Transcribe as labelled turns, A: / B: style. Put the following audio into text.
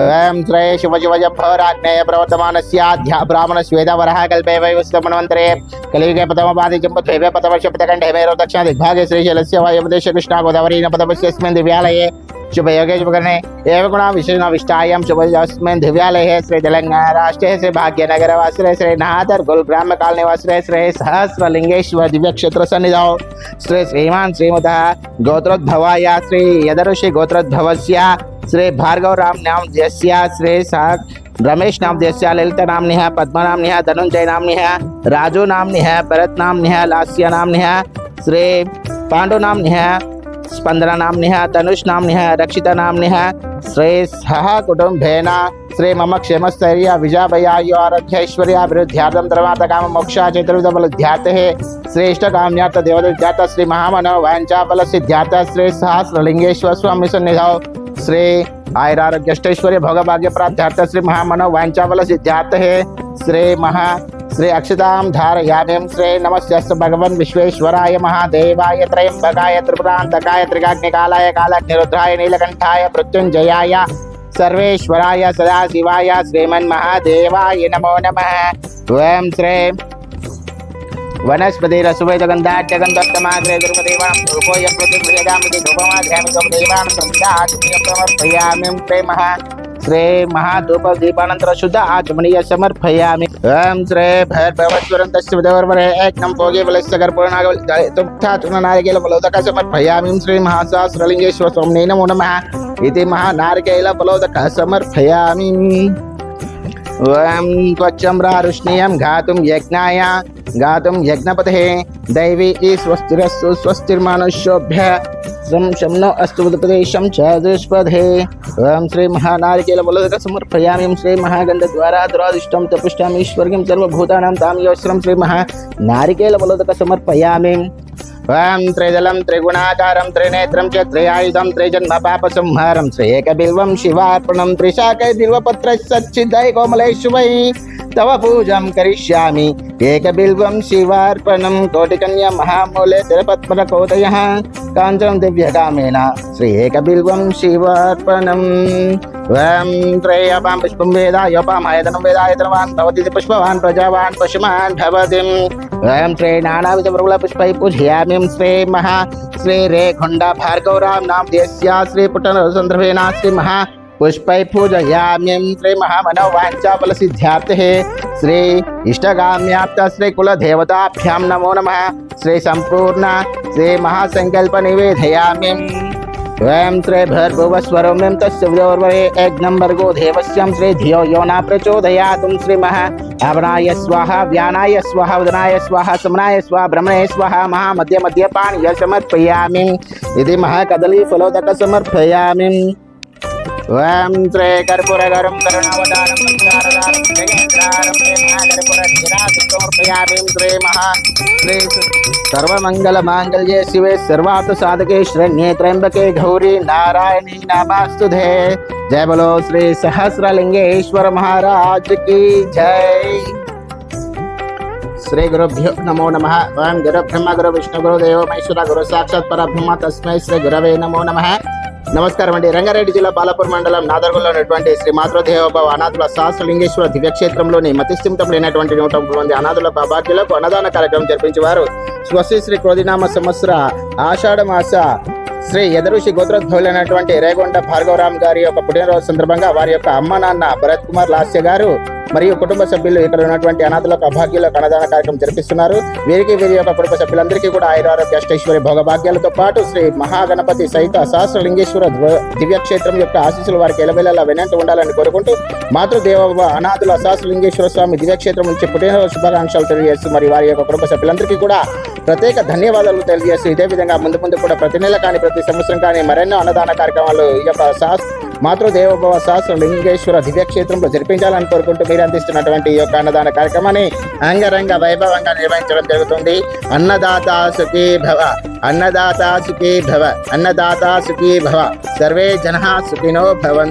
A: ओम श्रेय शिव शिव जम्भराग्नेय प्रवर्तमानस्याध्या ब्राह्मणस्वेदवरः कल्पे वैवस्वमन्वन्तरे कलियुगे प्रथमपादे मेरौ श्रीशैलस्य कृष्णा गोदावरी नपदपस्यस्मिन् दिव्यालये शुभयोगे शुभकर्णे एव गुणा विशेषणाविष्टायां शुभस्मिन् दिव्यालये श्री तेलंगाना राष्ट्रे श्री श्री श्री सहस्रलिंगेश्वर दिव्य श्री श्रीमान श्रीमतः गोत्रोद्भवाय गोत्रोद्भवस्य श्री भार्गव राम नाम जस्य श्री सा रमेश नाम जस्य ललित नाम्निः पद्मा नाम्निः धनुंजय नाम्निः राजू नाम नाम्निः भरत नाम्निः लास्य नाम्निः श्री पांडु नाम नाम्निः स्पंदना नाम नाम्निः तनुष नाम नाम्निः रक्षिता नाम नाम्निः श्री सह कुटुम्बेन श्री मम क्षेमस्थैर्य विजयभयायु आरोग्यैश्वर्याभिवृद्ध्यार्थं धर्मार्थकाम मोक्षा चतुर्विधबलध्यातेः श्रेष्ठ काम्यार्थ देवदुध्यात श्री महामनो वाञ्छाफल सिद्ध्यात श्री सहस्रलिंगेश्वर स्वामी सन्निधौ श्री आयुरारोग्यष्टैश्वर्य भोगभाग्य प्राप्त्यार्थ श्री महामनो वाञ्छाफल सिद्ध्यार्थ श्री महा, श्री अक्षतां धारयामिं श्री नमस्यस्तु भगवन् विश्वेश्वराय महादेवाय त्रयम्बकाय त्रिपुरान्तकाय त्रिकाग्निकालाय कालग्निरुद्राय नीलकण्ठाय मृत्युंजयाय सर्वेश्वराय सदाशिवाय श्रीमन्महादेवाय नमो नमः। ॐ श्री वनस्पतिरसुवेदगन्धाट्यगन्धोत्तमाग्रे दुर्गदेवां धूपोय प्रतिगृहदामिति धूपमाध्यामि देवान् समर्पयामि समर्पयामि श्री स्वामिने नमो नमः। इति समर्पयामि ओम त्वच्चम्रारुष्णीयं घातुं यज्ञाय। गातुं यज्ञपते दैवी स्वस्तिरस्सु स्वस्तिर्मानुष्योभ्य। श्रम शम्नो अस्तु उदपदेशं च दुष्पदे। ओम श्री महानारिकेल बलोदक समर्पयामि। ओम श्री महागंध द्वारा दुरादिष्टं तपुष्टामि ईश्वर्गं सर्वभूतानां तामयोश्रम श्री महानारिकेल बलोदक समर्पयामि। ओम त्रिजलं त्रिगुणाकारं त्रिनेत्रं च त्रियायुधं त्रिजन्म पापसंहारं श्री एकबिल्वं शिवार्पणं त्रिशाकै बिल्वपत्र सच्चिदै कोमलै शुभै तव पूजां करिष्यामि। एकबिल्वं शिवार्पणं कोटिकन्या महामूले तिरुपत्मरकोदयः काञ्चनं दिव्यकामेन श्री एकबिल्वं शिवार्पणम्। वं त्रयपां पुष्पं वेदा वेदायतनवान् भवति पुष्पवान्, प्रजावान्, पशुमान् वयं महा श्री रेखण्डा भार्गवराम नाम देस्या श्री पुटनसन्दर्भेण श्री महा पुष्पै पूजयाम्यं श्री नमो नमः। श्री सम्पूर्ण श्री महासङ्कल्प निवेदयाम्यं वयं श्री भर्भुवस्वरम्यं तस्य देवस्यं श्री धियो यो न प्रचोदयातुं श्री महा अवनाय स्वाहा, व्यानाय स्वाहा, उदनाय स्वाहा समनाय स्वाहा, ब्रह्मणे स्वाहा महामध्य मध्यपानीय समर्पयामि। इति महाकदलीफलोदक ॐ त्रे कर्पूरगरुं करुणावतारं सञ्चारदानं जगेन्द्रारं प्रेमाकर्पूरक्षिरासुतोर्पयाभिं त्रे महा सर्वमङ्गलमाङ्गल्ये शिवे सर्वार्थसाधके शरण्ये त्र्यम्बके गौरी नारायणी नामास्तुधे जय बोलो श्री सहस्रलिङ्गेश्वर महाराज की जय। श्री गुरुभ्यो नमो नमः। ओम गुरु ब्रह्म गुरु विष्णु गुरु देव महेश्वर गुरु साक्षात् परब्रह्म, तस्मै श्री गुरवे नमो नमः। నమస్కారం అండి. రంగారెడ్డి జిల్లా బాలాపూర్ మండలం నాదర్గుల్లో ఉన్నటువంటి శ్రీ మాతృదేవబాబు అనాథుల సహస్రలింగేశ్వర దివ్యక్షేత్రంలోని మతిస్థిమితం లేనటువంటి నూట ముప్పై మంది అనాథులకు అభాగ్యులకు అన్నదాన కార్యక్రమం జరిపించేవారు. స్వస్తి శ్రీ క్రోధినామ సంవత్సర ఆషాఢ మాస శ్రీ ఎదరుషి గోత్రోద్భవులైనటువంటి రేగొండ భార్గవరామ్ గారి యొక్క పుట్టినరోజు సందర్భంగా వారి యొక్క అమ్మ నాన్న భరత్ కుమార్ లాస్య గారు మరియు కుటుంబ సభ్యులు ఇక్కడ ఉన్నటువంటి అనాథులకు అభాగ్యులకు అన్నదాన కార్యక్రమం జరిపిస్తున్నారు. వీరికి వీరి యొక్క కుటుంబ సభ్యులందరికీ కూడా ఆయురారోగ్య అష్టైశ్వర్య భోగభాగ్యాలతో పాటు శ్రీ మహాగణపతి సహిత సహస్రలింగేశ్వర లింగేశ్వర దివ్యక్షేత్రం యొక్క ఆశీస్సులు వారికి ఎలవెల్లలా వెనంట ఉండాలని కోరుకుంటూ మాతృదేవ అనాథుల సహస్రలింగేశ్వర స్వామి దివ్యక్షేత్రం నుంచి పుట్టినరోజు శుభాకాంక్షలు తెలియజేస్తూ మరి వారి యొక్క కుటుంబ సభ్యులందరికీ కూడా ప్రత్యేక ధన్యవాదాలు తెలియజేస్తూ ఇదే విధంగా ముందు ముందు కూడా ప్రతి నెల కానీ ప్రతి సంవత్సరం కానీ మరెన్నో అన్నదాన కార్యక్రమాలు ఈ యొక్క సహస్ మాతృదేవోభవ సహస్ర లింగేశ్వర దివ్యక్షేత్రంలో జరిపించాలని కోరుకుంటూ మీరు అందిస్తున్నటువంటి ఈ యొక్క అన్నదాన కార్యక్రమాన్ని అంగరంగ వైభవంగా నిర్వహించడం జరుగుతుంది. అన్నదాత సుఖీ భవ అన్నదాత సుఖీ భవ అన్నదాత సుఖీ భవ సర్వే జన సుఖినో భవన్